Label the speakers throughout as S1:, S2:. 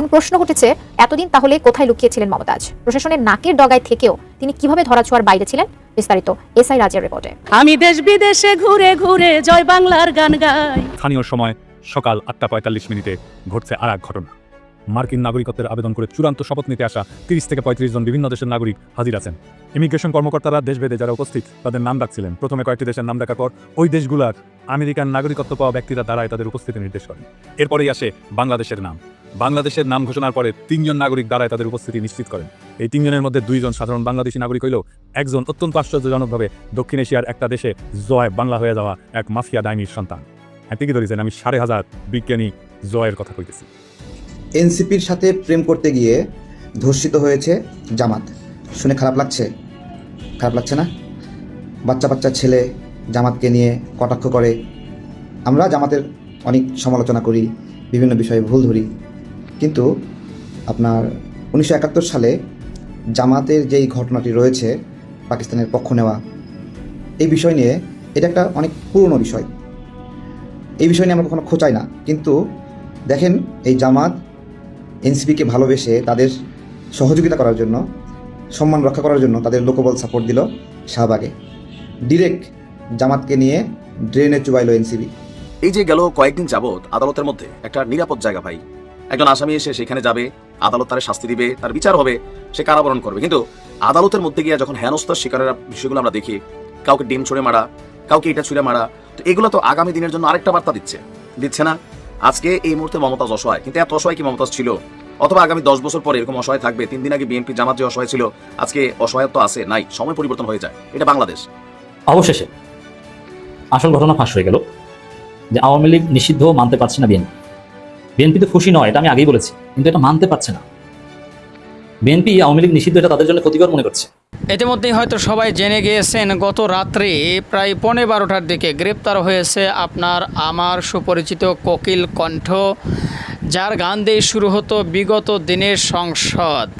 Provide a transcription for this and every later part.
S1: এখন প্রশ্ন উঠেছে এতদিন তাহলে কোথায় লুকিয়েছিলেন মমতাজ? প্রশাসনের নাকের ডগায় থেকেও তিনি কীভাবে ধরাছোঁয়ার বাইরে ছিলেন? বিস্তারিত এসআই রাজের রিপোর্টে।
S2: আমি দেশ বিদেশে ঘুরে ঘুরে জয় বাংলার গান গাই।
S3: স্থানীয় সময় সকাল আটটা পঁয়তাল্লিশ মিনিটে ঘটছে আর এক ঘটনা। মার্কিন নাগরিকত্বের আবেদন করে চূড়ান্ত শপথ নিতে আসা তিরিশ থেকে পঁয়ত্রিশ জন বিভিন্ন দেশের নাগরিক হাজির আছেন। ইমিগ্রেশন কর্মকর্তারা দেশভেদে যারা উপস্থিত তাদের নাম ডাকছিলেন। প্রথমে কয়েকটি দেশের নাম ডাকার পর ওই দেশগুলার আমেরিকান নাগরিকত্ব পাওয়া ব্যক্তিরা দ্বারাই তাদের উপস্থিতি নির্দেশ করে এরপরেই আসে বাংলাদেশের নাম। বাংলাদেশের নাম ঘোষণার পরে তিনজন নাগরিক দ্বারাই তাদের উপস্থিতি নিশ্চিত করেন। এই তিনজনের মধ্যে দুইজন সাধারণ বাংলাদেশি নাগরিক হইলেও একজন অত্যন্ত আশ্চর্যজনকভাবে দক্ষিণ এশিয়ার একটা দেশে জয় বাংলা হয়ে যাওয়া এক মাফিয়া ডাইনির সন্তান। হ্যাঁ ঠিকই ধরেছেন, আমি সাড়ে হাজার বিজ্ঞানী জয়ের কথা কইতেছি।
S4: এনসিপির সাথে প্রেম করতে গিয়ে ধর্ষিত হয়েছে জামাত। শুনে খারাপ লাগছে? খারাপ লাগছে না? বাচ্চা বাচ্চা ছেলে জামাতকে নিয়ে কটাক্ষ করে। আমরা জামাতের অনেক সমালোচনা করি, বিভিন্ন বিষয়ে ভুল ধরি। কিন্তু আপনার উনিশশো একাত্তর সালে জামাতের যেই ঘটনাটি রয়েছে পাকিস্তানের পক্ষ নেওয়া, এই বিষয় নিয়ে এটা একটা অনেক পুরনো বিষয়। এই বিষয় নিয়ে আমরা কখনো খোঁচাই না। কিন্তু দেখেন, এই জামাত এনসিপিকে ভালোবেসে তাদের সহযোগিতা করার জন্য, সম্মান রক্ষা করার জন্য তাদের লোকবল সাপোর্ট দিল শাহবাগে। ডিরেক্ট জামাতকে নিয়ে ড্রেনে চুবাইলো এনসিবি।
S5: এই যে গেল কয়েকদিন যাবৎ আদালতের মধ্যে একটা নিরাপদ জায়গা ভাই। একজন আসামি এসে সেখানে যাবে আদালত তার শাস্তি দিবে তার বিচার হবে সে কারাবরণ করবে। কিন্তু আদালতের মধ্যে গিয়ে যখন হেনস্থার শিকারের বিষয়গুলো আমরা দেখি কাউকে ডিম ছুঁড়ে মারা কাউকে এটা ছুঁড়ে মারা তো এগুলো তো আগামী দিনের জন্য আরেকটা বার্তা দিচ্ছে। দিচ্ছে না? আজকে এই মুহূর্তে মমতাজ অসহায়। কিন্তু এত অসহায় কি মমতাজ ছিল? অথবা আগামী দশ বছর পরে এরকম অসহায় থাকবে তিন দিন আগে বিএনপি জামাত যে অসহায় ছিল আজকে অসহায়ত্ব আছে নাই সময় পরিবর্তন হয়ে যায়। এটা বাংলাদেশ।
S6: অবশেষে আসল ঘটনা ফাঁস হয়ে গেল, যে আওয়ামী লীগ নিষিদ্ধ মানতে পারছে না বিএনপি। বিএনপি তো খুশি নয়, এটা আমি আগেই বলেছি, কিন্তু এটা মানতে পারছে না। বিএনপি, আওয়ামী লীগ নিষিদ্ধ, এটা তাদের জন্য ক্ষতিকর মনে করছে।
S7: ইতিমধ্যেই হয়তো সবাই জেনে গিয়েছেন, গত রাত্রে প্রায় পৌনে বারোটার দিকে গ্রেপ্তার হয়েছে আপনার আমার সুপরিচিত কোকিল কণ্ঠ, যার গান দিয়ে শুরু হতো বিগত দিনের সংসদ।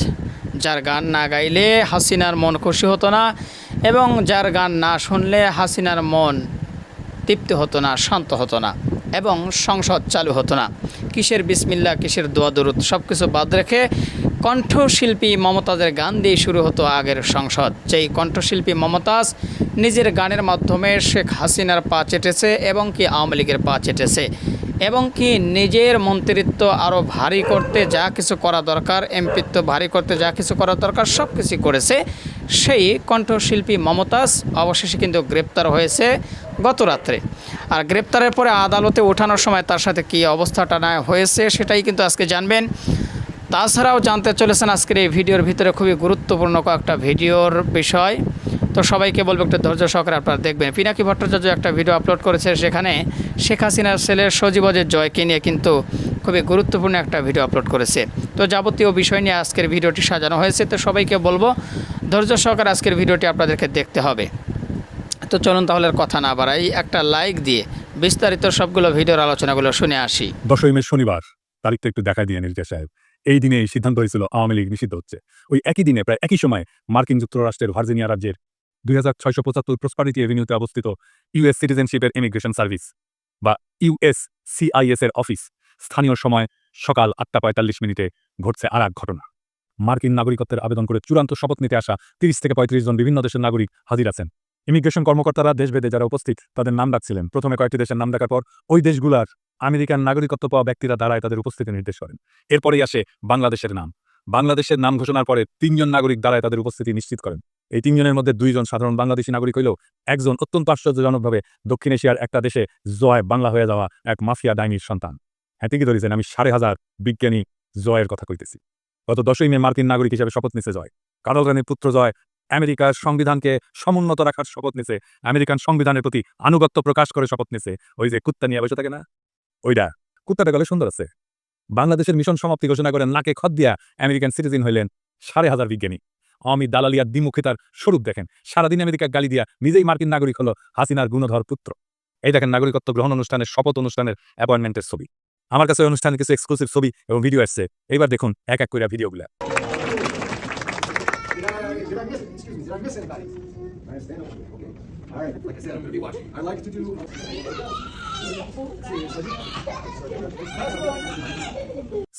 S7: যার গান না গাইলে হাসিনার মন খুশি হতো না, এবং যার গান না শুনলে হাসিনার মন তৃপ্তি হতো না, শান্ত হতো না এবং সংসদ চালু হতো না। কিসের বিসমিল্লা কিসের দোয়া দরুদ সব কিছু বাদ রেখে কণ্ঠশিল্পী মমতাজের গান দিয়ে শুরু হতো আগের সংসদ। যেই কণ্ঠশিল্পী মমতাজ নিজের গানের মাধ্যমে শেখ হাসিনার পা চেটেছে এবং কি আওয়ামী লীগের পা চেটেছে এবং কি নিজের মন্ত্রিত্ব আরও ভারী করতে যা কিছু করা দরকার, এমপিত্ব ভারী করতে যা কিছু করা দরকার সব কিছু করেছে। সেই কণ্ঠশিল্পী মমতাজ অবশেষে কিন্তু গ্রেপ্তার হয়েছে গত রাত্রে। আর গ্রেপ্তারের পরে আদালতে ওঠানোর সময় তার সাথে কী অবস্থাটা না হয়েছে সেটাই কিন্তু আজকে জানবেন। তাছাড়াও জানতে চলেছেন আজকের এই ভিডিওর ভিতরে খুবই গুরুত্বপূর্ণ কয়েকটা ভিডিওর বিষয়। তো সবাইকে বলব একটু ধৈর্য সহকারে আপনারা দেখবেন। পিনাকি ভট্টাচার্য একটা ভিডিও আপলোড করেছে সেখানে শেখ হাসিনার ছেলের সজীবজের জয়কে নিয়ে কিন্তু খুবই গুরুত্বপূর্ণ একটা ভিডিও আপলোড করেছে। তো যাবতীয় বিষয় নিয়ে আজকের ভিডিওটি সাজানো হয়েছে। তো সবাইকে বলব ধৈর্য সহকারে আজকের ভিডিওটি আপনাদেরকে দেখতে হবে। তো চলুন তাহলে কথা না বাড়াই, একটা লাইক দিয়ে বিস্তারিত সবগুলো ভিডিওর আলোচনাগুলো শুনে আসি।
S3: দশই মে শনিবার, তারিখটা একটু দেখা দিয়ে নির্দেশ সাহেব। এই দিনে এই সিদ্ধান্ত হয়েছিল, আওয়ামী লীগ নিষিদ্ধ হচ্ছে। ওই একই দিনে, প্রায় একই সময় মার্কিন যুক্তরাষ্ট্রের ভার্জিনিয়া রাজ্যের দুই হাজার ছয়শো পঁচাত্তর প্রসপারিটি এভিনিউতে অবস্থিত ইউএস সিটিজেনশিপের ইমিগ্রেশন সার্ভিস বা ইউএস সিআইএস এর অফিস স্থানীয় সময় সকাল আটটা পঁয়তাল্লিশ মিনিটে ঘটছে আর এক ঘটনা। মার্কিন নাগরিকত্বের আবেদন করে চূড়ান্ত শপথ নিতে আসা তিরিশ থেকে পঁয়ত্রিশ জন বিভিন্ন দেশের নাগরিক হাজির আছেন। ইমিগ্রেশন কর্মকর্তারা দেশভেদে যারা উপস্থিত, তাদের নাম ডাকছিলেন। প্রথমে কয়েকটি দেশের নাম ডাকার পর ওই দেশগুলার আমেরিকান নাগরিকত্ব পাওয়া ব্যক্তিরা দ্বারাই তাদের উপস্থিতি নির্দেশ করেন। এরপরেই আসে বাংলাদেশের নাম। বাংলাদেশের নাম ঘোষণার পরে তিনজন নাগরিক দ্বারাই তাদের উপস্থিতি নিশ্চিত করেন। এই তিনজনের মধ্যে দুইজন সাধারণ বাংলাদেশি নাগরিক হইলেও একজন অত্যন্ত আশ্চর্যজনকভাবে দক্ষিণ এশিয়ার একটা দেশে জয় বাংলা হয়ে যাওয়া এক মাফিয়া ডাইনির সন্তান। হ্যাঁ ঠিকই ধরেছেন, আমি সাড়ে হাজার বিজ্ঞানী জয়ের কথা কইতেছি। গত দশই মে মার্কিন নাগরিক হিসেবে শপথ নিছে জয়। কারল রানীর পুত্র জয় আমেরিকার সংবিধানকে সমুন্নত রাখার শপথ নিছে। আমেরিকান সংবিধানের প্রতি আনুগত্য প্রকাশ করে শপথ নিছে। ওই যে কুত্তা নিয়ে বসে থাকে না? ওইটা কুত্তাটা গলে সুন্দর আছে। বাংলাদেশের মিশন সমাপ্তি ঘোষণা করে নাকে খত দিয়া আমেরিকান সিটিজেন হইলেন সাড়ে হাজার বিজ্ঞানী। অমিত দালালিয়ার দ্বিমুখিতার স্বরূপ দেখেন। সারাদিন আমেরিকা গালি দিয়া নিজেই মার্কিন নাগরিক হলো হাসিনার গুণধর পুত্র। এই দেখেন নাগরিকত্ব গ্রহণ অনুষ্ঠানের শপথ অনুষ্ঠানের অ্যাপয়েন্টমেন্টের ছবি। আমার কাছে অনুষ্ঠানে কিছু এক্সক্লুসিভ ছবি এবং ভিডিও আসছে। এইবার দেখুন, এক এক করে ভিডিওগুলা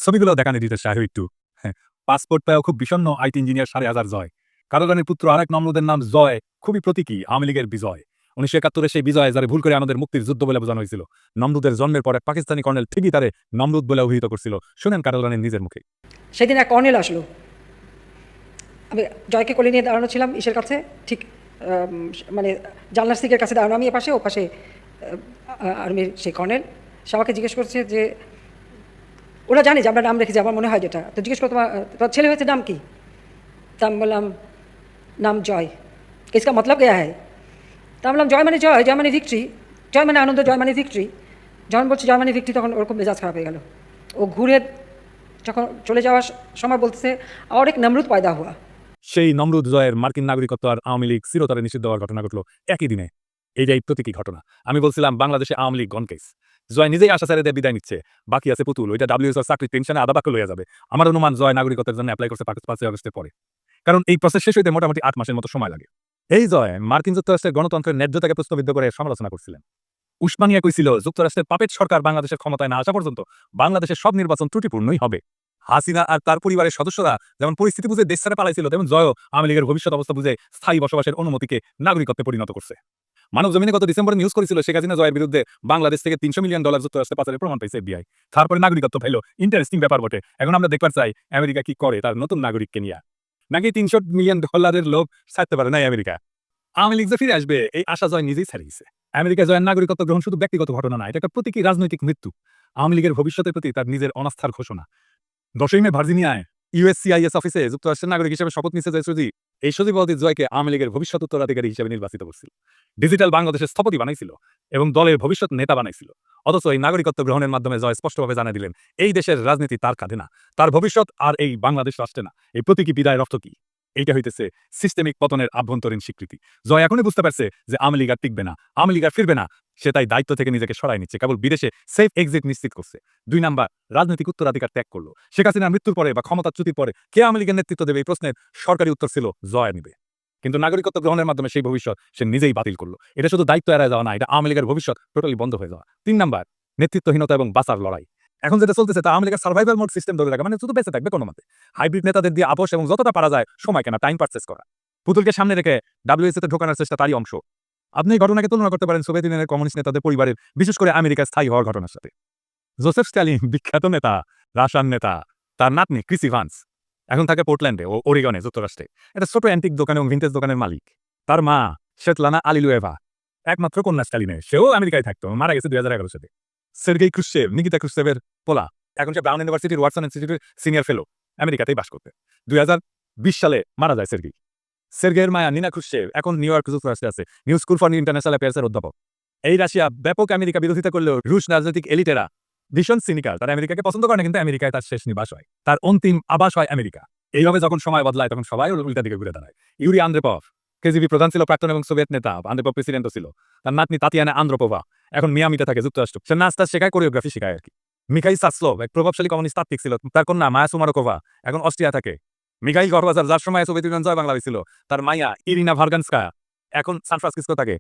S3: ছবিগুলো দেখানো দিতে চাই একটু। হ্যাঁ পাসপোর্ট পেয়েও খুব বিষণ্ণ আইটি ইঞ্জিনিয়ার সাড়ে হাজার জয়। কারোরানের পুত্র আরেক নমরুদের নাম জয়, খুবই প্রতীকী, আওয়ামী লীগের বিজয়। উনিশশো একাত্তরে সেই বিজয় যারা ভুল করে আমাদের মুক্তির যুদ্ধ বলে বোঝানো হয়েছিল নমরুদের জন্মের পরে পাকিস্তানি কর্নেল ঠিকই তারে নমরুদ বলে অভিহিত করছিল শোনেন কারোল রানের নিজের মুখে
S8: সেদিন এক কর্নেল আসলো আমি জয়কে কোলে নিয়ে দাঁড়ানো ছিলাম ইসের কাছে ঠিক আম, মানে জানলার সিকের কাছে দাঁড়ানো আমি এপাশে ও পাশে আর্মির সেই কর্নেল সে আমাকে জিজ্ঞেস করছে যে ওরা জানে যে আমরা নাম রেখেছি আমার মনে হয় যেটা তো জিজ্ঞেস করতো তোমার ছেলে হয়েছে নাম কি তা আমি বললাম নাম জয় इसका मतलब क्या है তা বললাম, জয় মানে জয় জয় মানে ভিক্টরি জয় মানে আনন্দ, জয় মানে ভিক্টরি যখন বলছি, জয় মানে ভিক্টরি তখন ওরকম মেজাজ খারাপ হয়ে গেল। ও ঘুরে যখন চলে যাওয়ার সময় বলতেছে, আর এক নমরুদ পয়দা হুয়া।
S3: সেই নমরুদ জয়ের মার্কিন নাগরিকত্ব আর আওয়ামী লীগ চিরতরে নিষিদ্ধ হওয়ার ঘটনা ঘটলো একই দিনে। এইটাই প্রতীকী ঘটনা। আমি বলছিলাম, বাংলাদেশে আওয়ামী লীগ গনকেস জয় নিজেই আশা দিয়ে, বিদায় নিচ্ছে। বাকি আছে পুতুল। ওইটা ডাব্লিউএস চাকরি টেনশনে আদা বাক্য লইয়া যাবে। আমার অনুমান, জয় নাগরিকত্বের জন্য অ্যাপ্লাই করছে পাঁচ- পাঁচই আগস্টের পরে। কারণ এই প্রসেস শেষ হইতে মোটামুটি আট মাসের মতো সময় লাগে। এই জয় মার্কিন যুক্তরাষ্ট্রের গণতন্ত্রের ন্যায্যতাকে প্রশ্নবিদ্ধ করে সমালোচনা করছিলেন। উসমানিয়া কইছিল, যুক্তরাষ্ট্রের পাপেট সরকার বাংলাদেশের ক্ষমতায় না আসা পর্যন্ত বাংলাদেশের সব নির্বাচন ত্রুটিপূর্ণই হবে। হাসিনা আর তার পরিবারের সদস্যরা যেমন পরিস্থিতি বুঝে দেশ ছেড়ে পালাইছিল, তেমন জয়ও আওয়ামী লীগের ভবিষ্যৎ অবস্থা বুঝে স্থায়ী বসবাসের অনুমতিকে নাগরিকত্বে পরিণত করছে। মানব জমিনে গত ডিসেম্বরে নিউজ করেছিল শেখ হাসিনা জয়ের বিরুদ্ধে বাংলাদেশ থেকে তিনশো মিলিয়ন ডলার যুক্তরাষ্ট্রে পাচারের প্রমাণ পাইছে এফবিআই তারপরে নাগরিকত্ব পাইলো ইন্টারেস্টিং ব্যাপার বটে। এখন আমরা দেখবার চাই, আমেরিকা কি করে তার নতুন নাগরিককে নিয়ে। নাকি তিনশো মিলিয়ন ডলারের লোক ছাড়তে পারে নাই আমেরিকা? আওয়ামী লীগ যে ফিরে আসবে, এই আশা জয় নিজেই ছাড়িয়ে গেছে। আমেরিকা জয়ের নাগরিকত্ব গ্রহণ শুধু ব্যক্তিগত ঘটনা না, এটা একটা প্রতীকী রাজনৈতিক মৃত্যু। আওয়ামী লীগের ভবিষ্যতের প্রতি তার নিজের অনাস্থার ঘোষণা। দশই মে ভার্জিনিয়ায় ইউএসসিআইএস অফিসে যুক্তরাষ্ট্রের নাগরিক হিসেবে শপথ নিচ্ছে যে সুজি এই সজীব অদিত জয়কে আওয়ামী লীগের ভবিষ্যৎ উত্তরাধিকারী হিসেবে নির্বাচিত করছিল। ডিজিটাল বাংলাদেশের স্থপতি বানাইছিল এবং দলের ভবিষ্যৎ নেতা বানাইছিল। অথচ এই নাগরিকত্ব গ্রহণের মাধ্যমে জয় স্পষ্টভাবে জানা দিলেন, এই দেশের রাজনীতি তার কাঁধে না, তার ভবিষ্যৎ আর এই বাংলাদেশ রাষ্ট্রে না। এই প্রতীকী বিদায়ের অর্থ কি? এইটা হইতেছে সিস্টেমিক পতনের আভ্যন্তরীণ স্বীকৃতি। জয় এখনই বুঝতে পারছে যে আওয়ামী লীগ আর টিকবে না, আওয়ামী লীগ আর ফিরবে না। সে তাই দায়িত্ব থেকে নিজেকে সরাই নিচ্ছে। কেবল বিদেশে সেফ এক্সিট নিশ্চিত করছে। দুই নাম্বার, রাজনৈতিক উত্তরাধিকার ত্যাগ করল। শেখ হাসিনার মৃত্যুর পরে বা ক্ষমতাচ্যুতির পরে কে আওয়ামী লীগের নেতৃত্ব দেবে এই প্রশ্নের সরকারি উত্তর ছিল, জয় নিবে। কিন্তু নাগরিকত্ব গ্রহণের মাধ্যমে সেই ভবিষ্যৎ সে নিজেই বাতিল করল। এটা শুধু দায়িত্ব এড়ায় যাওয়া না, এটা আওয়ামী লীগের ভবিষ্যৎ টোটালি বন্ধ হয়ে যাওয়া। তিন নাম্বার, নেতৃত্বহীনতা এবং বাঁচার লড়াই। এখন যেটা চলতেছে, তা আওয়ামী লীগের সার্ভাইভাল মোড সিস্টেম ধরে রাখা মানে শুধু বেঁচে থাকবে কোনো মতে। হাইব্রিড নেতাদের দিয়ে আপোষ এবং যতটা পারা যায়, সময় কেনা টাইম পারচেস করা। পুতুলকে সামনে রেখে ডাব্লিউএসএতে ঢোকানোর চেষ্টা তারই অংশ। আপনি এই ঘটনাকে তুলনা করতে পারেন সোভিয়েত ইউনিয়নের কমিউনিস্ট নেতাদের পরিবারের, বিশেষ করে আমেরিকার স্থায়ী হওয়ার ঘটনার সাথে। জোসেফ স্ট্যালিন, বিখ্যাত নেতা রাশান নেতা, তার নাতনি ক্রিসি ভান্স, এখন থাকে পোর্টল্যান্ডে ও ওরিগনে যুক্তরাষ্ট্রে। এটা ছোট অ্যান্টিক দোকান এবং ভিন্টেজ দোকানের মালিক। তার মা শেতলানা আলিলুয়েভা, একমাত্র কন্যা স্ট্যালিনের, সেও আমেরিকায় থাকতো, মারা গেছে দুই হাজার এগারো সালে। সের্গেই ক্রুশেভ নিকিতা ক্রুশেভের পোলা। এখন সে ব্রাউন ইউনিভার্সিটির ওয়াটসন ইনস্টিটিউটের সিনিয়র ফেলো, আমেরিকাতেই বাস করতে। দুই হাজার বিশ সালে মারা যায় সের্গেই। সের্গের মায়া, নিনা ক্রুশেভ এখন নিউ ইয়র্ক যুক্তরাষ্ট্রে আছে। নিউ স্কুল ফর ইন্টারন্যাশনাল অ্যাফেয়ার্সের অধ্যাপক। এই রাশিয়া ব্যাপক আমেরিকা বিরোধিতা করলেও রুশ রাজনৈতিক এলিটেরা ভীষণ সিনিকাল তারা আমেরিকাকে পছন্দ করে না, কিন্তু আমেরিকায় তার শেষ নিবাস হয়। তার অন্তিম আবাস হয় আমেরিকা। এইভাবে যখন সময় বদলায়, তখন সবাই উল্টা দিকে ঘুরে দাঁড়ায়। ইউরি আন্দ্রেপভ, কেজিবি প্রধান ছিল প্রাক্তন এবং সোভিয়েত নেতা, আন্দ্রেপভ প্রেসিডেন্টও ছিল। তার নাতনি তাতিয়ানা আন্দ্রোপোভা এখন মিয়ামিতে থাকে যুক্তরাষ্ট্র। সে টাচ শেখায়, কোরিওগ্রাফি শেখায় আর কি। মিখাই সাসলোভ, এক প্রভাবশালী কমিউনিস্ট তাত্ত্বিক ছিল। তার কন্যা মায়া সুমারকোভা, এখন অস্ট্রিয়া থাকে। মিখাইল গর্বাজার যার সময় সোভিয়েত ইউনিয়ন জয় বাংলা হয়েছিল, তার মাইয়া ইরিনা ভার্গানস্কা, এখন সান ফ্রান্সিসকো থাকে,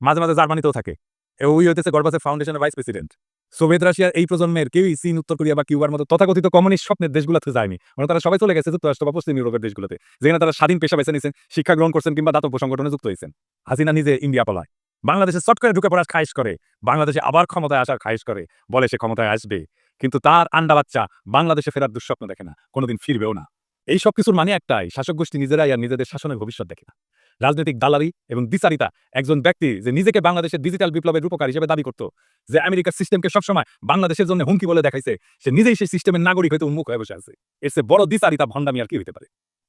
S3: মাঝে মাঝে জার্মানিতেও থাকে। ওই হইতেছে গর্বাজার ফাউন্ডেশনের ভাইস প্রেসিডেন্ট। সোভিয়েত রাশিয়ার এই প্রজন্মের কেউই চীন, উত্তর কোরিয়া বা কিউবার মতো তথাকথিত কমিউনিস্ট স্বপ্নের দেশগুলোতে যায়নি। মানে তারা সবাই চলে গেছে যুক্তরাষ্ট্র বা পশ্চিম ইউরোপের দেশগুলোতে, যেখানে তারা স্বাধীন পেশা বেছে নিয়েছেন, শিক্ষা গ্রহণ করছেন কিংবা দাতব্য সংগঠনে যুক্ত হয়েছেন। হাসিনা নিজে ইন্ডিয়া পলায়। বাংলাদেশে চট করে ঢুকে পড়ার খাইশ করে, বাংলাদেশে আবার ক্ষমতায় আসার খাইশ করে, বলে সে ক্ষমতায় আসবে। কিন্তু তার আন্ডা বাচ্চা বাংলাদেশে ফেরার দুঃস্বপ্ন দেখে না, কোনোদিন ফিরবেও না। এই সব কিছুর মানে একটাই, শাসক গোষ্ঠী নিজেরাই আর নিজেদের শাসনের ভবিষ্যৎ দেখে না। রাজনৈতিক দালালি এবং দ্বিচারিতা একজন ব্যক্তি যে নিজেকে বাংলাদেশের ডিজিটাল বিপ্লবের রূপকার হিসেবে দাবি করত, যে আমেরিকার সিস্টেমকে সবসময় বাংলাদেশের জন্য হুমকি বলে দেখাইছে, সে নিজেই সেই সিস্টেমের নাগরিক হইতে উন্মুখ হয়ে বসে আছে। এর চেয়ে বড় দ্বিচারিতা ভণ্ডামি আর কি হইতে পারে?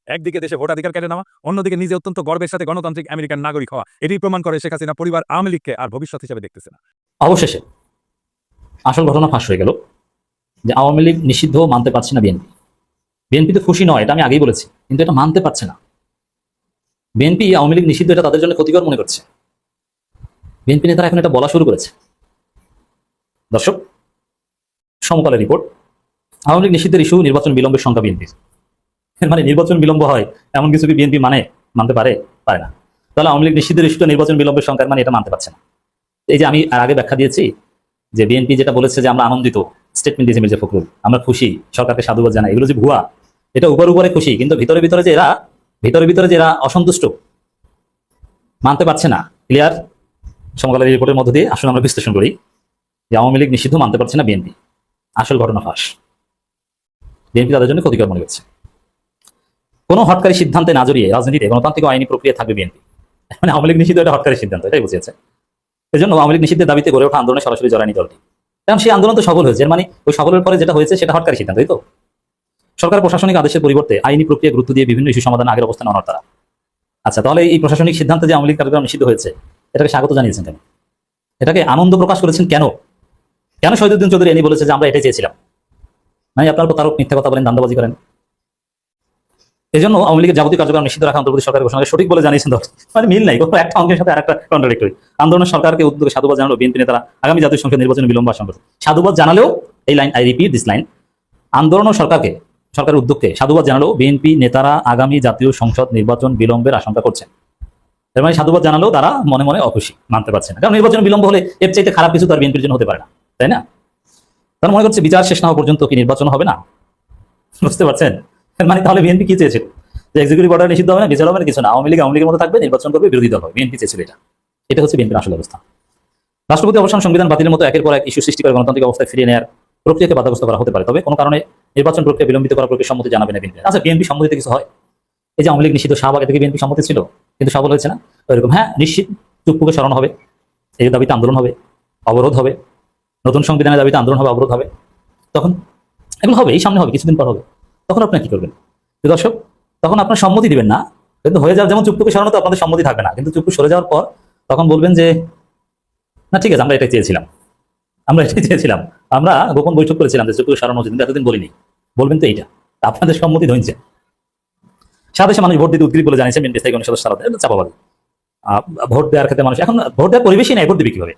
S3: একদিকে দেশে ভোটাধিকার কেটে নেওয়া, অন্যদিকে নিজে অত্যন্ত গর্বের সাথে গণতান্ত্রিক আমেরিকান নাগরিক হওয়া, এটি প্রমাণ করে শেখ হাসিনা পরিবার আওয়ামী লীগকে আর ভবিষ্যৎ হিসেবে দেখতেছে না।
S6: অবশেষে, আসল ঘটনা ফাঁস হয়ে গেল, যে আওয়ামী লীগ নিষিদ্ধ মানতে পারছে না বিএনপি। বিএনপি তো খুশি নয়, এটা আমি আগেই বলেছি, কিন্তু এটা মানতে পারছে না। বিএনপি, আওয়ামী লীগ নিষিদ্ধ, এটা তাদের জন্য ক্ষতিকর মনে করছে। বিএনপি নেতারা এখন এটা বলা শুরু করেছে। দর্শক, সমকালের রিপোর্ট। আওয়ামী লীগ নিষিদ্ধের ইস্যু, নির্বাচন বিলম্বের সংখ্যা বিএনপির। মানে নির্বাচন বিলম্ব হয়, এমন কিছু কি বিএনপি মানে মানতে পারে? পারে না। তাহলে আওয়ামী লীগ নিষিদ্ধের ইস্যুটা নির্বাচন বিলম্বের সংখ্যা মানে এটা মানতে পারছে না। এই যে আমি আগে ব্যাখ্যা দিয়েছি, যে বিএনপি যেটা বলেছে যে আমরা আনন্দিত স্টেটমেন্ট দিয়েছে মির্জা ফখরুল। আমরা খুশি, সরকারকে সাধুবাদ জানাই। এগুলো যে ভুয়া, এটা উপর উপরে খুশি, কিন্তু ভিতরে ভিতরে যে এরা, ভিতরে ভিতরে যে এরা অসন্তুষ্ট, মানতে পারছে না। ক্লিয়ার সমকালের রিপোর্টের মধ্য দিয়ে আসলে আমরা বিশ্লেষণ করি। যে আওয়ামী লীগ নিষিদ্ধ মানতে পারছে না বিএনপি। আসল ঘটনা ফাঁস। বিএনপি তাদের জন্য ক্ষতিকর মনে করছে। কোনো হটকারী সিদ্ধান্তে না জড়িয়ে রাজনীতিতে গণতান্ত্রিক আইনি প্রক্রিয়া থাকবে বিএনপি। মানে আওয়ামী লীগ নিষিদ্ধ এটা হটকারী সিদ্ধান্ত, এটাই বুঝিয়েছে এই জন্য আওয়ামী লীগ নিষিদ্ধের দাবিতে গড়ে ওঠা আন্দোলনে সরাসরি জড়ায়নি দলটি। কারণ সেই আন্দোলন তো সফল হয়েছে। মানে ওই সফলের পরে যেটা হয়েছে, সেটা হটকারী সিদ্ধান্ত, তাই তো? সরকার প্রশাসনিক আদেশের পরিবর্তে আইনি প্রক্রিয়া গুরুত্ব দিয়ে বিভিন্ন ইস্যু সমাধান আগের অবস্থান অনর তারা। আচ্ছা তাহলে এই প্রশাসনিক সিদ্ধান্তে যে আওয়ামী লীগ কার্যক্রম নিষিদ্ধ হয়েছে, এটাকে স্বাগত জানিয়েছেন কেন? এটাকে আনন্দ প্রকাশ করেছেন কেন? কেন শহীদুদ্দিন চৌধুরী এনি বলেছে যে আমরা এটাই চেয়েছিলাম? মানে আপনার তারও মিথ্যা কথা বলেন, দান্দাবাজি করেন। এই জন্য আওয়ামী লীগের যাবতীয় কার্যক্রম নিষিদ্ধ রাখা অন্তর্বর্তী সরকারের ঘোষণা সঠিক বলে জানিয়েছেন দল মানে মিল নাই, কোনো একটা অঙ্কের সাথে আরেকটা কন্ট্রাডিক্টরি আন্দোলন সরকারকে উদ্যোগে সাধুবাদ জানালো বিএনপি নেতারা আগামী জাতীয় সংসদ নির্বাচনে বিলম্ব আশঙ্কা সাধুবাদ জানালেও এই line I repeat this line আন্দোলন সরকারকে, সরকারের উদ্যোগকে সাধুবাদ জানালেও বিএনপি নেতারা আগামী জাতীয় সংসদ নির্বাচন বিলম্বের আশঙ্কা করছেন। এর মানে সাধুবাদ জানালেও তারা মনে মনে অখুশি মানতে পারছে না। কারণ নির্বাচন বিলম্ব হলে এর চাইতে খারাপ কিছু তার বিএনপির জন্য হতে পারে না, তাই না? তারা মনে করছে বিচার শেষ না হওয়া পর্যন্ত কি নির্বাচন হবে না? বুঝতে পারছেন? মানে তাহলে বিএনপি কি চেয়েছিল? যে এক্সিকিউটিভ অর্ডার নিষিদ্ধ হবে না, বিচার হবে না, কিছু না। আওয়ামী লীগ, আওয়ামী লীগের মতো থাকবে, নির্বাচন করবে, বিরোধী দল হবে। বিএনপি চেয়েছিল এটা। এটা হচ্ছে বিএনপির আসল অবস্থা। রাষ্ট্রপতি অবসান সংবিধান বাতিলের মতো একের পর এক ইস্যু সৃষ্টি করে গণতান্ত্রিক অবস্থায় ফিরিয়ে নেওয়ার প্রক্রিয়াকে বাধাগ্রস্ত করা হতে পারে। তবে কোনো কারণে নির্বাচন প্রক্রিয়া বিলম্বিত করার প্রক্রিয়া সম্মতি জানাবে না বিএনপি। আচ্ছা বিএনপি সম্মতিতে কিছু হয়? এই যে আওয়ামী লীগ নিষিদ্ধ, শাহবাগে থেকে বিএনপি সম্মতি ছিল? কিন্তু সফল হয়েছে না? ওইরকম। হ্যাঁ নিশ্চিত। চুপ্পুকে স্মরণ হবে। এই দাবিতে আন্দোলন হবে। অবরোধ হবে। নতুন সংবিধানের দাবিতে আন্দোলন হবে, অবরোধ হবে। তখন এগুলো হবে, এই সামনে হবে, কিছুদিন পর হবে। তখন আপনি কি করবেন? দর্শক, তখন আপনার সম্মতি দিবেন না। কিন্তু হয়ে যাওয়ার যেমন সরানো তো আপনাদের সম্মতি থাকবে না। কিন্তু চুপ্পু সরে যাওয়ার পর তখন বলবেন যে, না, ঠিক আছে, আমরা এটাই চেয়েছিলাম। আমরা এটাই চেয়েছিলাম। আমরা গোপন বৈঠক করেছিলাম যে চুপ্পুকে সরানো উচিত। কিন্তু এতদিন বলিনি। বলবেন তো এইটা। আপনাদের সম্মতি ধরছে সারা দেশে মানুষ ভোট দিতে উদ্গ্রীব বলে জানিয়েছে। বিএনপি স্থায়ী সদস্য সারা চাপাবাদ ভোট দেওয়ার ক্ষেত্রে মানুষ এখন ভোট দেওয়ার পরিবেশই নেই। ভোট দিবে কীভাবে?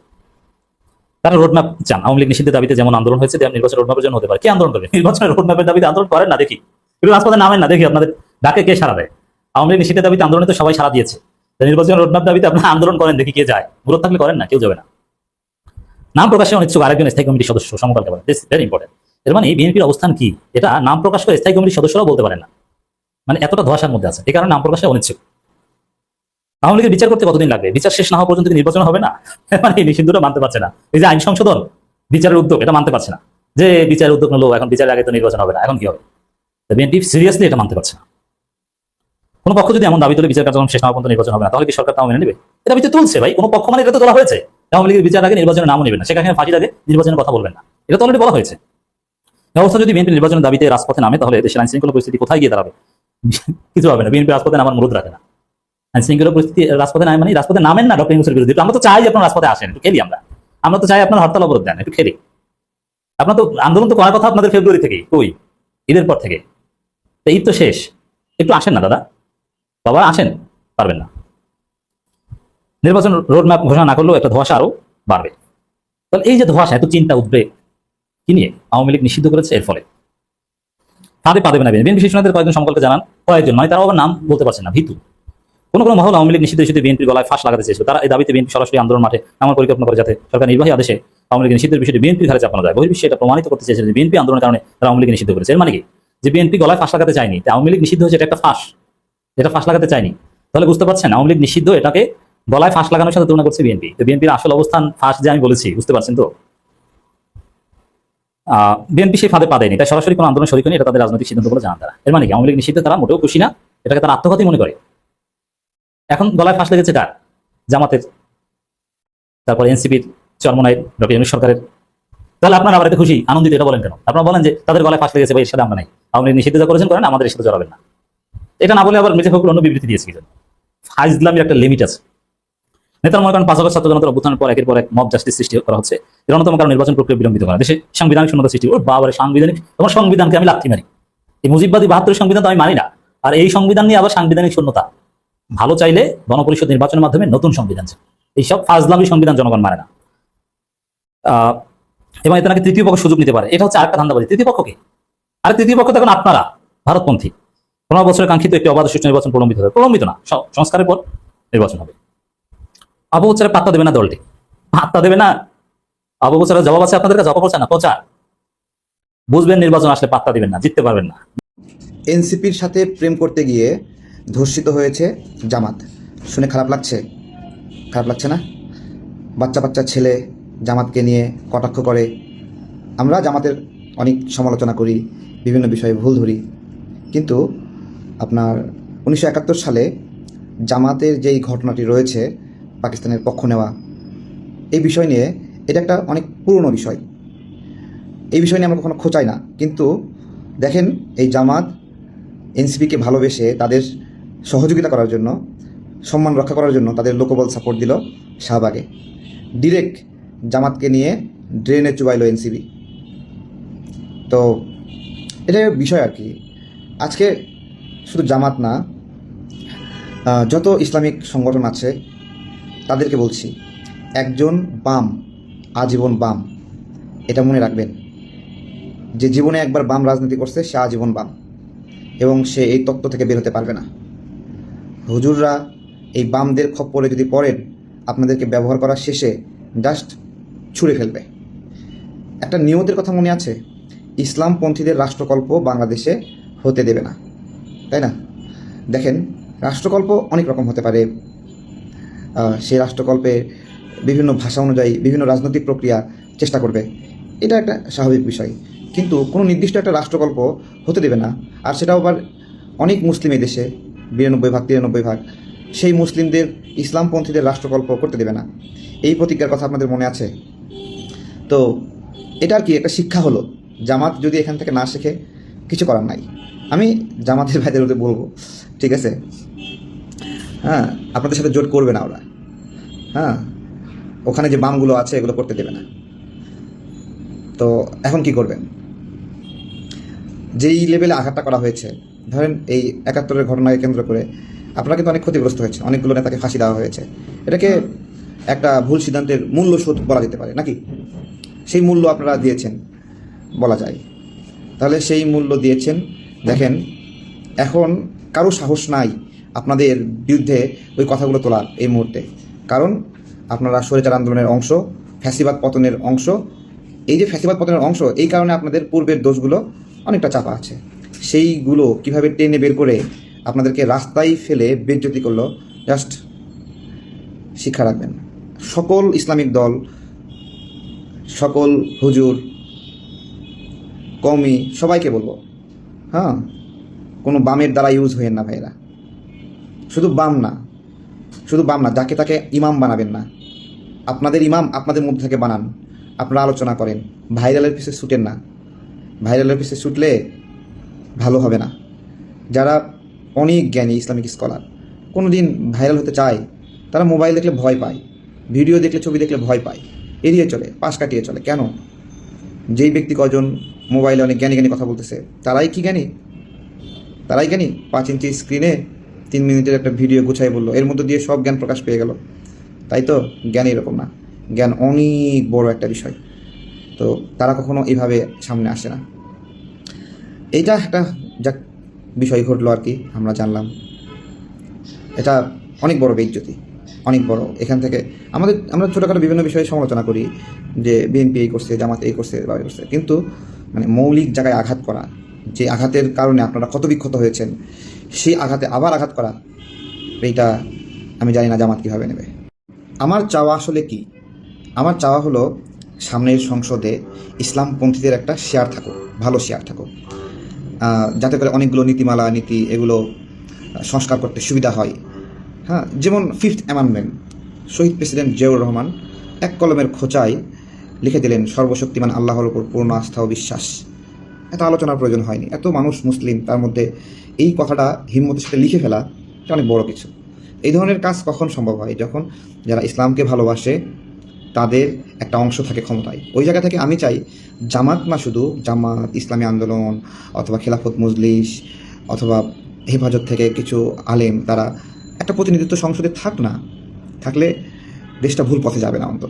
S6: তারা রোডম্যাপ চান। আওয়ামী লীগ নিষিদ্ধের দাবিতে যেমন আন্দোলন হয়েছে, তেমন নির্বাচন রোডম্যাপের জন্য হতে পারে। কি আন্দোলন করবে? নির্বাচনের রোডম্যাপের দাবিতে আন্দোলন করেন? না, দেখি। কিন্তু রাজপথে নামেন না, দেখি আপনাদের ডাকে কে সারা দেয়। আওয়ামী লীগ নিষিদ্ধের দাবিতে আন্দোলনে তো সবাই সারা দিয়েছে। নির্বাচনের রোডম্যাপ দাবিতে আপনারা আন্দোলন করেন, দেখি কে যায়। গুরুত্ব থাকলে করেন না, কেউ যাবে না। নাম প্রকাশে অনিচ্ছুক আরেকজন স্থায়ী কমিটির সদস্য, সমকালকে বলেন। দিস ভেরি ইম্পর্টেন্ট এর মানে বিএনপির অবস্থান কি? এটা নাম প্রকাশ করে স্থায়ী কমিটির সদস্যরাও বলতে পারেন না। মানে এতটা ধোয়াশার মধ্যে আছে। এই কারণে নাম প্রকাশে অনিচ্ছুক। আওয়ামী লীগের বিচার করতে কতদিন লাগবে? বিচার শেষ না হওয়া পর্যন্ত নির্বাচন হবে না? মানে এই নিষিদ্ধটা মানতে পারছে না। এই যে আইন সংশোধন, বিচারের উদ্যোগ, এটা মানতে পারছে না। যে বিচারের উদ্যোগ নিলো, এখন বিচারের আগে তো নির্বাচন হবে না, এখন কি হবে? বিএনপি সিরিয়াসলি এটা মানতে পারছে না। কোনো পক্ষ যদি এমন দাবি তুলে বিচার কার্যক্রম শেষ হওয়া পর্যন্ত নির্বাচন হবে না, তাহলে কি সরকার তাও মেনে নেবে? এটা বিচার তুলছে ভাই, কোনো পক্ষ মানে এটা তো তোলা হয়েছে। আওয়ামী লীগের বিচার আগে নির্বাচনের নামও নেবেন না। সেখানে ফাঁসির আগে নির্বাচনের কথা বলবেন না। এটা তো অলরেডি বলা হয়েছে। অবস্থা যদি বিএনপি নির্বাচনের দাবিতে রাজপথে নামে, তাহলে দেশের আইন শৃঙ্খলা পরিস্থিতি কোথায় গিয়ে দাঁড়াবে? কিছু হবে না। বিএনপি রাজপথে নামার অনুরোধ রাখে না। আইন শৃঙ্খলা পরিস্থিতি রাজপথে নামে মানে রাজপথে নামেন না ডক্টর ইউনুসের বিরুদ্ধে। আমরা তো চাই আপনার রাজপথে আসেন, একটু খেলি আমরা। আমরা তো চাই আপনার হরতাল অবরোধ দেন, একটু খেলি। আপনার তো আন্দোলন তো করার কথা আপনাদের ফেব্রুয়ারি থেকেই, কই? ঈদের পর থেকে। তো ঈদ তো শেষ। একটু আসেন না, দাদা। বাবা, আসেন। পারবেন না। নির্বাচন রোডম্যাপ ঘোষণা না করলেও একটা ধোঁয়াশা আরও বাড়বে। তাহলে এই যে ধোঁয়াশা, এত চিন্তা উদ্বেগ কি নিয়ে? আওয়ামী লীগ নিষিদ্ধ করেছে এর ফলে। তাদের পাবে না বিএনপি। শিশুনাদের কয়েকজন সম্পর্কে জানান, কয়েকজন মানে তারা আবার নাম বলতে পারছেন না, ভীতু। কোনো কোনো মহল আওয়ামী লীগ নিষিদ্ধ ইস্যুতে বিএনপির গলায় ফাঁস লাগাতে চেয়েছিল। তারা এই দাবিতে বিএনপি সরাসরি আন্দোলন মাঠে আমার পরিকল্পনা করে যাতে সরকার নির্বাহী আদেশে আওয়ামী লীগ নিষিদ্ধের বিষয়টি বিএনপির ঘাড়ে চাপানো যায়। বহির্বিশ্বে এটা প্রমাণিত করতে চেয়েছিল যে বিএনপি আন্দোলনের কারণে তারা আওয়ামী লীগ নিষিদ্ধ করেছে। এর মানে কি? যে বিএনপি গলায় ফাঁস লাগাতে চায়নি আওয়ামী লীগ নিষিদ্ধ হয়েছে এটা একটা ফাঁস, এটা ফাঁস লাগাতে চায়নি। তাহলে বুঝতে পারছেন, আওয়ামী লীগ নিষিদ্ধ এটাকে গলায় ফাঁস লাগানোর সাথে তুলনা করছে বিএনপি। তো বিএনপির আসল অবস্থান ফাঁস যে আমি বলেছি, বুঝতে পারছেন তো? বিএনপি সেই ফাঁদে পা দেয়নি, তাই সরাসরি কোনো আন্দোলন শরিক নেই এটা তাদের রাজনৈতিক সিদ্ধান্ত বলে জানান তারা। এর মানে কি? আওয়ামী লীগ নিষিদ্ধ তারা মোটেও খুশি না, এটাকে তারা আত্মঘাতী মনে করে। এখন গলায় ফাঁস লেগেছে কার? জামাতের। তারপর এনসিপির চরমনাই ডক্টর ইউনুস সরকারের। তাহলে আপনারা আবার এতে খুশি? আনন্দিত, এটা বলেন কেন? আপনারা বলেন যে তাদের গলায় ফাঁস লেগেছে ভাই এর সাথে আমরা নাই। লীগ নিষিদ্ধ করেছেন করেন, আমাদের সাথে জড়াবেন না। এটা না বলে আবার মির্জা ফখরুল অন্য বিবৃতি দিয়েছে কিছু ফাইজলামের একটা লিমিট আছে। নেতার মনে করেন পাঁচ হাজার ছাত্র জনতার অভ্যুত্থানের পর একের পর এক মব জাস্টিস সৃষ্টি করা হচ্ছে। এর অন্যতম কারণ নির্বাচন প্রক্রিয়া বিলম্বিত করা দেশে সাংবিধানিক শূন্যতা সৃষ্টি। ওর বাবার, সাংবিধানিক তোমার সংবিধানকে আমি লাথি মারি। এই মুজিববাদী বাহাত্তর সংবিধান তো আমি মানি না। আর এই সংবিধান নিয়ে আবার সাংবিধানিক শূন্যতা। ভালো চাইলে গণপরিষদ নির্বাচনের মাধ্যমে নতুন সংবিধান চাই। এইসব ফাজলামি সংবিধান জনগণ মানে না। এবং এতে নাকি তৃতীয় পক্ষ সুযোগ নিতে পারে। এটা হচ্ছে আরেকটা ধান্দাবাজি। তৃতীয় পক্ষকে আর তৃতীয় পক্ষ তখন আপনারা, ভারতপন্থী। পনেরো বছরের কাঙ্ক্ষিত একটি অবাধ সুষ্ঠু নির্বাচন প্রলম্বিত হবে। প্রলম্বিত না সংস্কারের পর নির্বাচন হবে। বছরে পাত্তা দেবে না দলটি। পাত্তা দেবে না বছরের জবাব আছে আপনাদের কাছে, অপপ্রচার না, প্রচার। বুঝবেন নির্বাচন আসলে পাত্তা দিবেন না, জিততে পারবেন না।
S4: এনসিপির সাথে প্রেম করতে গিয়ে ধর্ষিত হয়েছে জামাত। শুনে খারাপ লাগছে? খারাপ লাগছে না? বাচ্চা বাচ্চা ছেলে জামাতকে নিয়ে কটাক্ষ করে। আমরা জামাতের অনেক সমালোচনা করি, বিভিন্ন বিষয়ে ভুল ধরি। কিন্তু আপনার উনিশশো একাত্তর সালে জামাতের যেই ঘটনাটি রয়েছে পাকিস্তানের পক্ষ নেওয়া, এই বিষয় নিয়ে এটা একটা অনেক পুরনো বিষয়। এই বিষয় নিয়ে আমরা কখনো খোঁচাই না। কিন্তু দেখেন, এই জামাত এনসিপিকে ভালোবেসে তাদের সহযোগিতা করার জন্য, সম্মান রক্ষা করার জন্য তাদের লোকবল সাপোর্ট দিল শাহবাগে। ডিরেক্ট জামাতকে নিয়ে ড্রেনে চুবাইল এনসিবি তো এটা বিষয় আর কি। আজকে শুধু জামাত না যত ইসলামিক সংগঠন আছে, তাদেরকে বলছি, একজন বাম, আজীবন বাম, এটা মনে রাখবেন। যে জীবনে একবার বাম রাজনীতি করছে, সে আজীবন বাম। এবং সে এই তত্ত্ব থেকে বেরোতে পারবে না। হুজুররা এই বামদের খপ্পরে যদি পড়েন, আপনাদেরকে ব্যবহার করার শেষে জাস্ট ছুঁড়ে ফেলবে। একটা নিয়তের কথা মনে আছে? ইসলামপন্থীদের রাষ্ট্রকল্প বাংলাদেশে হতে দেবে না। তাই না? দেখেন, রাষ্ট্রকল্প অনেক রকম হতে পারে। সেই রাষ্ট্রকল্পে বিভিন্ন ভাষা অনুযায়ী বিভিন্ন রাজনৈতিক প্রক্রিয়া চেষ্টা করবে। এটা একটা স্বাভাবিক বিষয়। কিন্তু কোনো নির্দিষ্ট একটা রাষ্ট্রকল্প হতে দেবে না। আর সেটাও আবার অনেক মুসলিম দেশে বিরানব্বই ভাগ, তিরানব্বই ভাগ, সেই মুসলিমদের ইসলামপন্থীদের রাষ্ট্রকল্প করতে দেবে না। এই প্রতিজ্ঞার কথা আপনাদের মনে আছে? তো এটা আর কি একটা শিক্ষা হলো? জামাত যদি এখান থেকে না শেখে, কিছু করার নাই। আমি জামাতের ভাইদের ওদের বলব, ঠিক আছে? হ্যাঁ আপনাদের সাথে জোট করবে না ওরা। হ্যাঁ ওখানে যে বামগুলো আছে, এগুলো করতে দেবে না। তো এখন কি করবেন? যেই লেভেলে আঘাতটা করা হয়েছে ধরেন এই একাত্তরের ঘটনাকে কেন্দ্র করে আপনারা কিন্তু অনেক ক্ষতিগ্রস্ত হয়েছে অনেকগুলো নেতাকে ফাঁসি দেওয়া হয়েছে। এটাকে একটা ভুল সিদ্ধান্তের মূল্য শোধ বলা যেতে পারে, নাকি? সেই মূল্য আপনারা দিয়েছেন বলা যায়। তাহলে সেই মূল্য দিয়েছেন, দেখেন, এখন কারও সাহস নাই আপনাদের বিরুদ্ধে ওই কথাগুলো তোলার এই মুহূর্তে। কারণ আপনারা স্বৈরাচার আন্দোলনের অংশ, ফ্যাসিবাদ পতনের অংশ, এই যে ফ্যাসিবাদ পতনের অংশ, এই কারণে আপনাদের পূর্বের দোষগুলো অনেকটা চাপা আছে। সেইগুলো কীভাবে টেনে বের করে আপনাদেরকে রাস্তায় ফেলে বেজ্জতি করল জাস্ট শিক্ষা রাখবেন। সকল ইসলামিক দল, সকল হুজুর কমি সবাইকে বলব হ্যাঁ কোনো বামের দ্বারা ইউজ হইয়েন না ভাইরা শুধু বাম না, শুধু বাম না, যাকে তাকে ইমাম বানাবেন না। আপনাদের ইমাম আপনাদের মধ্যে থেকে বানান, আপনারা আলোচনা করেন। ভাইরালের পিছে ছুটেন না। ভাইরালের পিছে ছুটলে ভালো হবে না। যারা অনেক জ্ঞানী ইসলামিক স্কলার কোনো দিন ভাইরাল হতে চায়, তারা মোবাইল দেখলে ভয় পায়, ভিডিও দেখলে, ছবি দেখলে ভয় পায়। এড়িয়ে চলে, পাশ কাটিয়ে চলে। কেন? যেই ব্যক্তি কজন মোবাইলে অনেক জ্ঞানী জ্ঞানী কথা বলতেছে, তারাই কি জ্ঞানী? তারাই জ্ঞানী? পাঁচ ইঞ্চি স্ক্রিনে তিন মিনিটের একটা ভিডিও গুছাই বলল, এর মধ্যে দিয়ে সব জ্ঞান প্রকাশ পেয়ে গেল। তাই তো জ্ঞান এরকম না। জ্ঞান অনেক বড় একটা বিষয়। তো তারা কখনো এইভাবে সামনে আসে না। এইটা একটা যাক, বিষয় ঘটলো আর কি, আমরা জানলাম। এটা অনেক বড় বেজ্জতি অনেক বড়। এখান থেকে আমাদের, আমরা ছোটোখাটো বিভিন্ন বিষয়ে সমালোচনা করি, যে বিএনপি এই করছে, জামাত এই করছে, বা এই করছে। কিন্তু মানে মৌলিক জায়গায় আঘাত করা, যে আঘাতের কারণে আপনারা ক্ষত বিক্ষত হয়েছেন, সেই আঘাতে আবার আঘাত করা, এইটা আমি জানি না জামাত কীভাবে নেবে। আমার চাওয়া আসলে কি? আমার চাওয়া হলো সামনের সংসদে ইসলামপন্থীদের একটা শেয়ার থাকুক, ভালো শেয়ার থাকুক। যাতে করে অনেকগুলো নীতিমালা, নীতি এগুলো সংস্কার করতে সুবিধা হয়। হ্যাঁ যেমন ফিফথ অ্যামেন্ডমেন্ট শহীদ প্রেসিডেন্ট জিয়াউর রহমান এক কলমের খোঁচায় লিখে দিলেন, সর্বশক্তিমান আল্লাহর উপর পূর্ণ আস্থা ও বিশ্বাস। এত আলোচনার প্রয়োজন হয়নি। এত মানুষ মুসলিম, তার মধ্যে এই কথাটা হিম্মতের সাথে লিখে ফেলা এটা অনেক বড় কিছু। এই ধরনের কাজ কখন সম্ভব হয়? যখন যারা ইসলামকে ভালোবাসে তাদের একটা অংশ থাকে ক্ষমতায়। ওই জায়গা থেকে আমি চাই জামাত না শুধু জামাত, ইসলামী আন্দোলন অথবা খেলাফত মজলিস অথবা হেফাজত থেকে কিছু আলেম, তারা একটা প্রতিনিধিত্ব সংসদে থাক না, থাকলে দেশটা ভুল পথে যাবে না অন্তত।